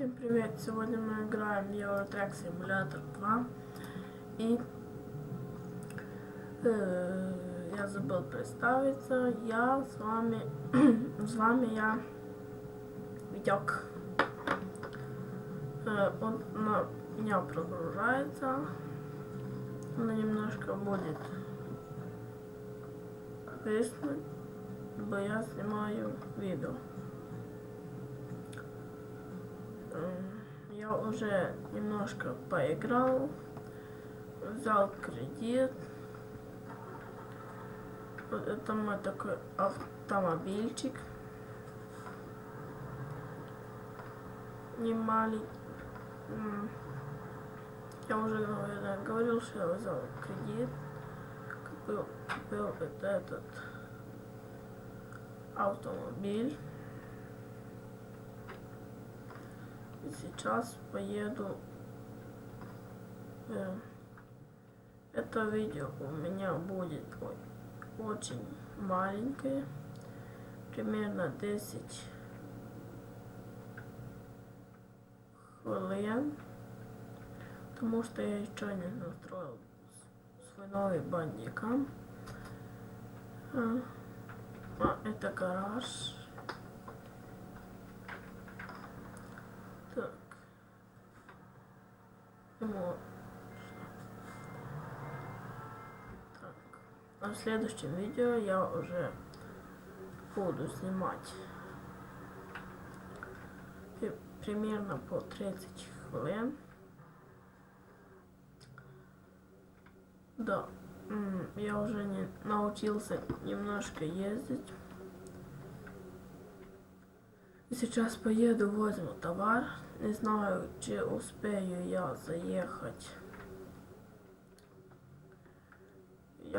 Всем привет! Сегодня мы играем в Eurotrack Simulator 2 и э, я забыл представиться. Я с вами, с вами я Витек. Э, он на меня прогружается. Она немножко будет виснуть, бо я снимаю видео. Уже немножко поиграл, взял кредит. Вот это мой такой автомобильчик. Не маленький. Я уже наверное, говорил, что я взял кредит. Купил, купил вот этот автомобиль. Сейчас поеду. Э, это видео у меня будет очень маленькое, примерно 10 хвилин, потому что я еще не настроил свой новый бандикам. А, а это гараж. Так. Вот. Так. А в следующем видео я уже буду снимать примерно по 30 хвилин. Да, я уже не научился немножко ездить. Сейчас поеду, возьму товар. Не знаю, чи успею я заїхати.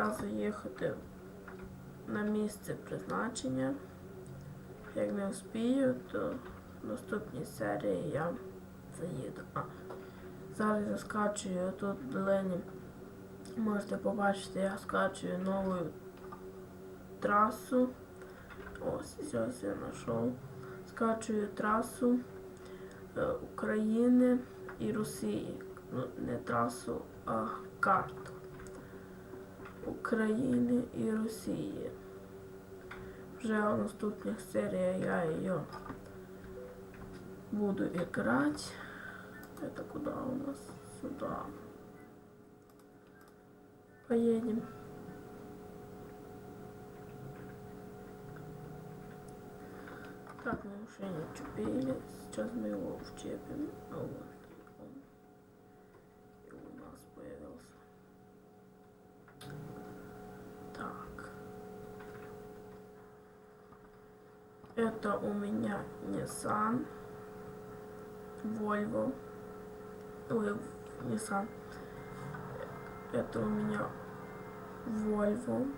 Я заїхати на місце призначення. Як не успію, то в наступній серії я заїду. А, Зараз я скачую тут в долині. Можете побачити, я скачую нову трасу. Ось, зараз я знайшов скачую трасу е, України і Росії. Ну, не трасу, а карту України і Росії. Вже в наступних серіях я її буду играть. Это куда у нас? Сюда. Поедем. Так, мы уже не чупили. Сейчас мы его вчепим. А вот Это у меня Nissan. Volvo. Ой, Nissan. Это у меня Volvo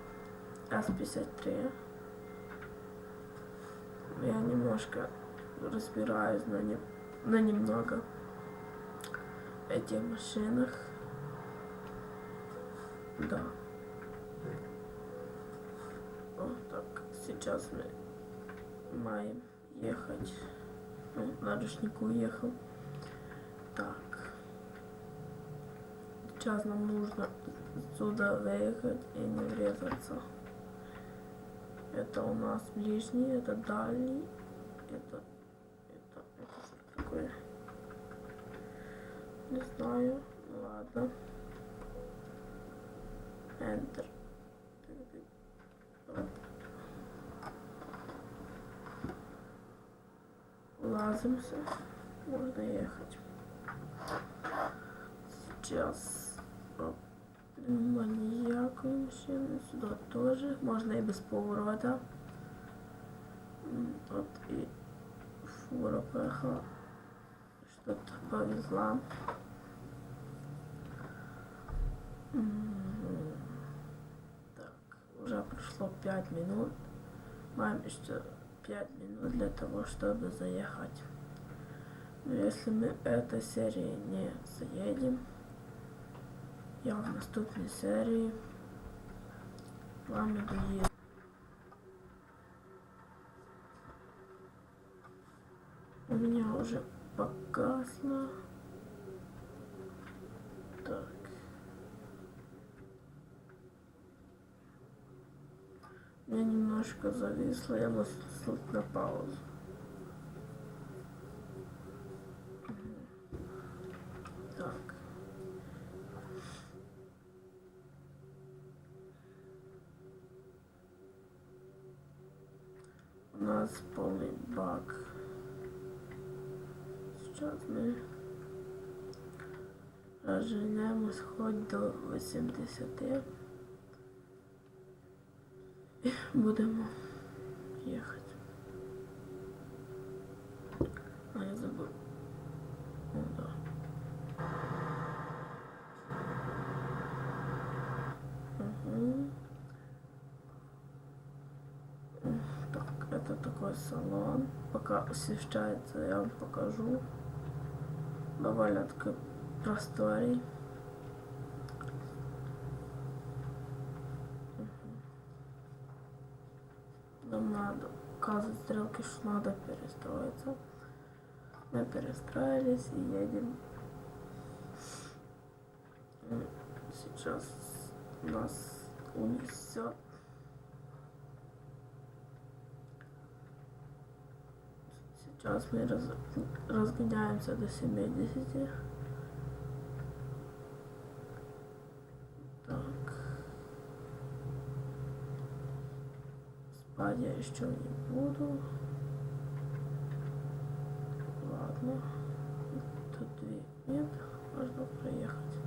S53 я немножко разбираюсь на, не, на немного этих машинах. Да. Вот так. Сейчас мы маем ехать. Ну, на ручнику уехал. Так. Сейчас нам нужно сюда выехать и не врезаться. Это у нас ближний, это дальний, это, это, это что такое? Не знаю, ладно. Enter. Лазимся, можно ехать. Сейчас. Оп. Маньякую машину. Сюда тоже. Можно и без поворота. Вот и фура поехала. Что-то повезла. Так, уже прошло 5 минут. Маем еще 5 минут для того, чтобы заехать. Но если мы этой серии не заедем, я в наступній серії вам даю. У меня уже погасло. Так. Я немножко зависла, я нажала на паузу. Так. У нас полный баг. Сейчас мы розженемось хоть до 80. І будемо їхати. А я забув. О, да. Угу. Так, это такой салон. Пока освещается, я вам покажу. Довольно такой просторий. Нам надо указывать стрелки, что надо перестроиться. Мы перестроились и едем. Сейчас нас унесет. Сейчас мы раз- разгоняемся до 70. Так. Спать я еще не буду. Ладно. Тут две нет. Можно проехать.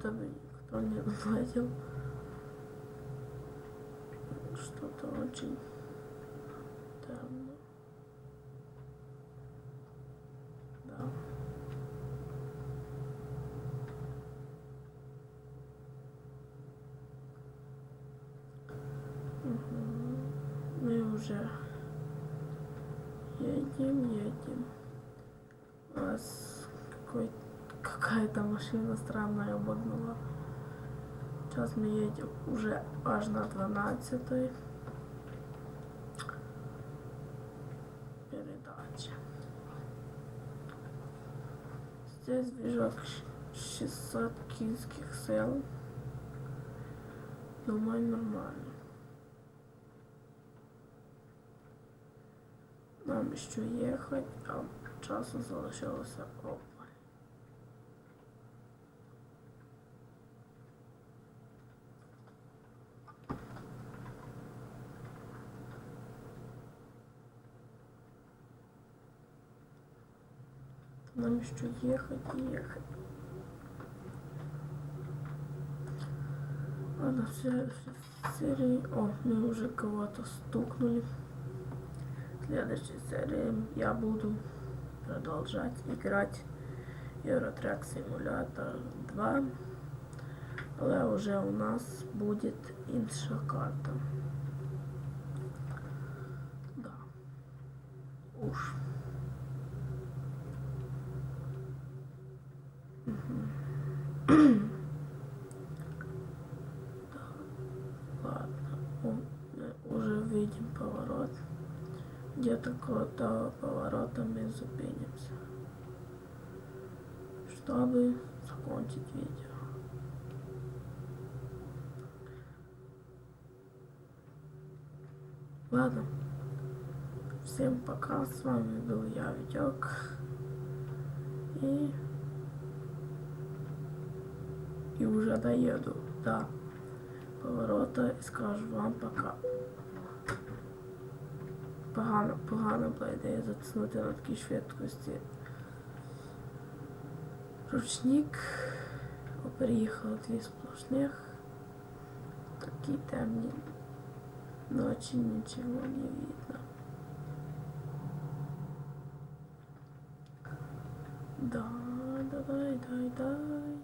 Чтобы никто не заметил. Что-то очень темно. Да. Мгм. Мы уже едем, едем. У нас какая-то машина странная обогнала. Сейчас мы едем уже аж на 12 передаче. Здесь движок щ- 600 кінських сил. Думаю, нормально. Нам ще їхати, а часу залишилося обмаль. Нам еще ехать и ехать. Ладно, все, все серии. О, мы уже кого-то стукнули. Следующей серии я буду продолжать играть Eurotrack Simulator 2. Але вже у нас буде інша карта. Да. Уж. Ладно, у- уже видим поворот. Где-то около того поворота мы зупинимся. Чтобы закончить видео. Ладно. Всем пока. С вами был я, Витек. И... И уже доеду до поворота і скажу вам пока. Погано, погано була ідея затиснути на такій швидкості. Ручник. Приїхало дві сплошних. Такі темні. Ночі нічого не видно. Да, давай, дай, дай.